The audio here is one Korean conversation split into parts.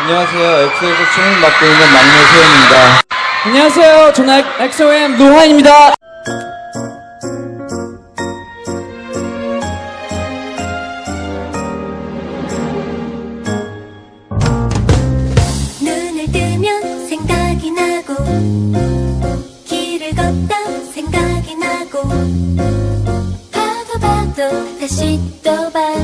안녕하세요. 엑소에서 춤을 맡고 있는 막내 소연입니다. 안녕하세요. 저는 엑소엠 노하입니다. 다시 또 봐.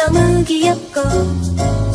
너무 귀엽고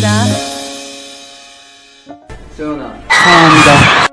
사랑한다. 세연아. 사랑합니다.